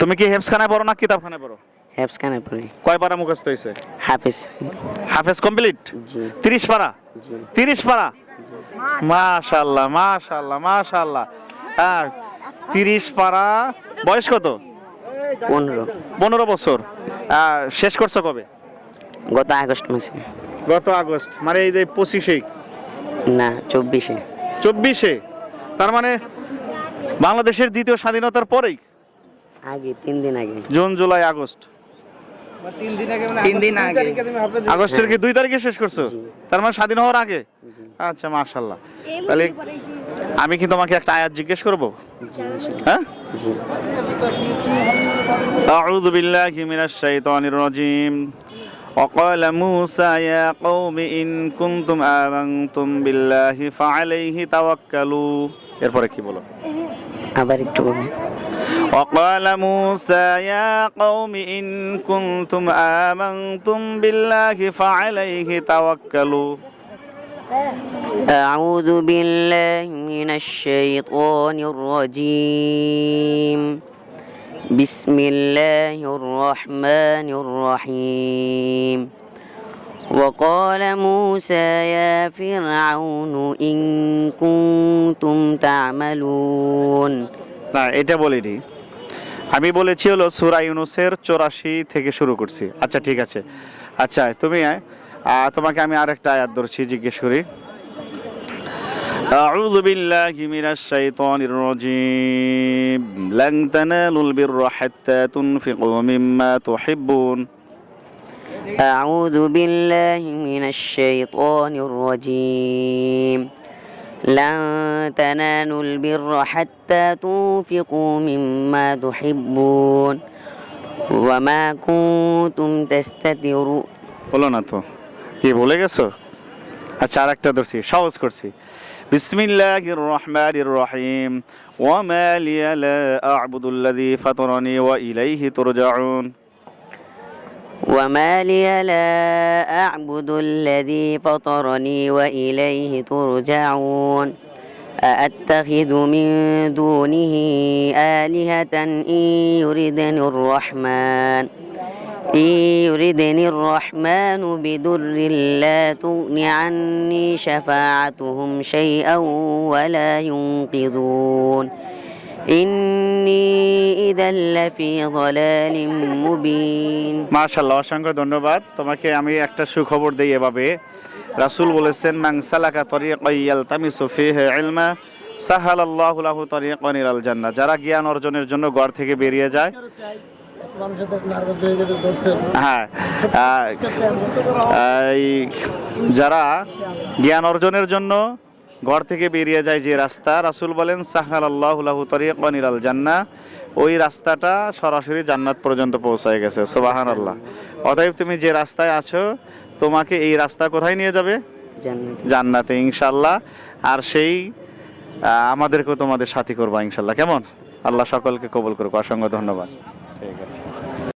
তুমি কি হেফসখানায় পড়ো না কিতাবখানায় পড়ো? কানে পড়ি। কয় পারা মুখস্থ হয়েছে হাফেজ। হাফেজ কমপ্লিট? জি। তিরিশ পারা জি। তিরিশ পারা মাশাল্লাহ মাশাল্লাহ মাশাল্লাহ হ্যাঁ তিরিশ পারা বয়স কত? পনেরো। পনেরো বছর। শেষ করছ কবে? গত আগস্ট মাসে। গত আগস্ট মানে এই যে পঁচিশে? না চব্বিশে। চব্বিশে? তার মানে বাংলাদেশের দ্বিতীয় স্বাধীনতার পরেই? আগে তিন দিন আগে জুন জুলাই আগস্ট তিন দিন আগে আগস্টের কি দুই তারিখে শেষ করছো জি। তার মানে স্বাধীন হওয়ার আগে জি আচ্ছা মাশাল্লাহ তাহলে আমি কি তোমাকে একটা আয়াত জিজ্ঞেস করব জি হ্যাঁ জি أعوذ بالله من الشيطان الرجيم وقال موسى يا قوم إن كنتم آمنتم بالله فعليه توكلوا এরপরে কি বলো আবার একটু বলি وقال موسى يا قوم إن كنتم آمنتم بالله فعليه توكلوا. أعوذ بالله من الشيطان الرجيم. بسم الله الرحمن الرحيم. وقال موسى يا فرعون إن كنتم تعملون. না এটা বলিনি আমি বলেছি হলো সুরা ইউনুসের চৌরাশি থেকে শুরু করছি আচ্ছা ঠিক আছে আচ্ছা তুমি আহ, তোমাকে আমি আরেকটা আয়াত ধরছি জিজ্ঞেস করি أعوذ بالله من الشيطان الرجيم لن تنالوا البر حتى تنفقوا مما تحبون أعوذ بالله من الشيطان الرجيم لن تنالوا البر حتى تنفقوا مما تحبون وما كنتم تستترون বলো না তো কি ভুলে গেছো আচ্ছা আরেকটা ধরছি সহজ করছি বিসমিল্লাহির রহমানির রহিম ওয়ামা লিয়া লা আ'বুদুল্লাযী ফাতারানি ওয়া ইলাইহি তুরজাউন وما لي لا أعبد الذي فطرني وإليه ترجعون أأتخذ من دونه آلهة إن يردني الرحمن إن يردني الرحمن بضر لا تغن عني شفاعتهم شيئا ولا ينقذون মাশাল্লাহ অসংখ্য ধন্যবাদ। তোমাকে আমি একটা সুখবর দিই এভাবে। রাসুল বলেছেন মাংসালাকা সালাকা তরিয়াল তামি সফি আলমা সাহাল আল্লাহ কনির আল জান্না যারা জ্ঞান অর্জনের জন্য ঘর থেকে বেরিয়ে যায়। হ্যাঁ যারা জ্ঞান অর্জনের জন্য ঘর থেকে বেরিয়ে যায় যে রাস্তা রাসূল বলেন সাহাল আল্লাহ লাহু তরিকান ইলাল ওই রাস্তাটা সরাসরি জান্নাত পর্যন্ত পৌঁছায় গেছে সোবাহান আল্লাহ অতএব তুমি যে রাস্তায় আছো তোমাকে এই রাস্তা কোথায় নিয়ে যাবে? জান্নাতে। ইনশাল্লাহ আর সেই আমাদেরকেও তোমাদের সাথী করবা ইনশাল্লাহ কেমন? আল্লাহ সকলকে কবুল করুক অসংখ্য ধন্যবাদ। ঠিক আছে।